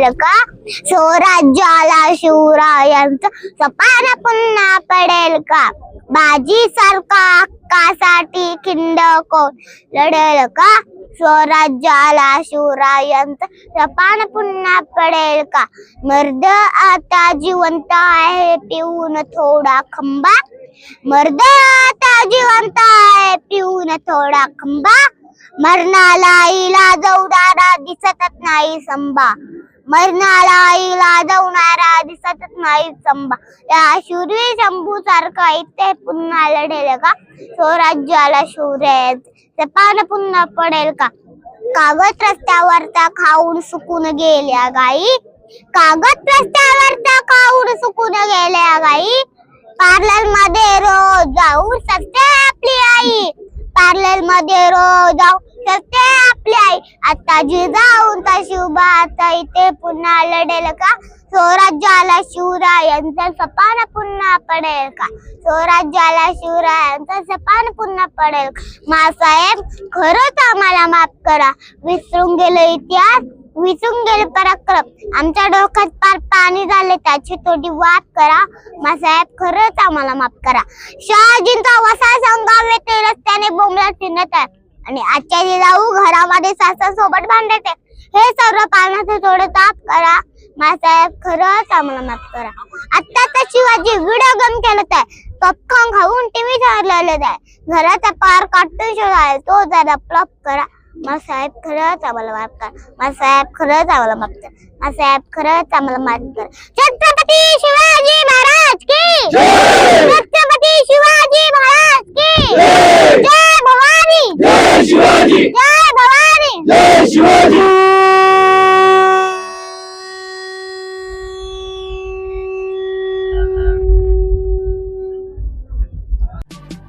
पडेल का स्वराज्याला शिवरायांचा सपान पुन्हा पडेल का? बाजी सारखा हक्कासाठी खिंड कोण लढेल का? स्वराज्याला शिवरायांचं सपान पुन्हा पडेल का? मर्द आता जिवंत आहे पिऊन थोडा खंबा. मर्द आता जिवंत आहे पिऊन थोडा खंबा. मरणाला इला जवणारा दिसतच नाही संबा. मरणाला आईला जवणारा दिसतच नाही संभा या शूरवी शंभू सारखा इथे पुन्हा लढेल का? स्वराज्याला शौर्य पान पुन्हा पडेल का? कागद रस्त्यावरचा खाऊन सुकून गेल्या गाई. कागद रस्त्यावरचा खाऊन सुकून गेल्या गाई. पार्लरमध्ये रोज जाऊन सत्य आपली आई. पार्लरमध्ये रोज जाऊ शकते आपली आई. आता जी जाऊन तशी उभा आता इथे. पुन्हा लढेल का? स्वराज्याला शिवरायांचा सपान पुन्हा पडेल का? स्वराज्याला शिवरायांचा सपान पुन्हा पडेल मासाहेब खरंच आम्हाला माफ करा. विसरून गेलो इतिहास विसरून गेले पराक्रम. आमच्या डोक्यात पार पाणी झाले त्याची थोडी वाद करा. मासाहेब खरंच आम्हाला माफ करा. शहाजींचा वसा संगावे ते रस्त्याने बोंबला फिरत आहे आणि आजच्या जिजाऊ घरामध्ये सासा सोबत भांडते. हे सर्व पाण्याचे थोडं ताप करा. मासाहेब खरंच आम्हाला माफ करा. आता तर शिवाजी व्हिडिओ गेम खेळत आहे. पॉपकॉर्न खाऊन टीव्ही चाललेलं आहे. घराचा पार कार्टून शो आहे तो जरा प्लॉप करा. मासाहेब खरंच आम्हाला माफ करा. मासाहेब खरंच आम्हाला माफ करा. मासाहेब खरंच आम्हाला माफ करा. छत्रपती शिवाजी महाराज की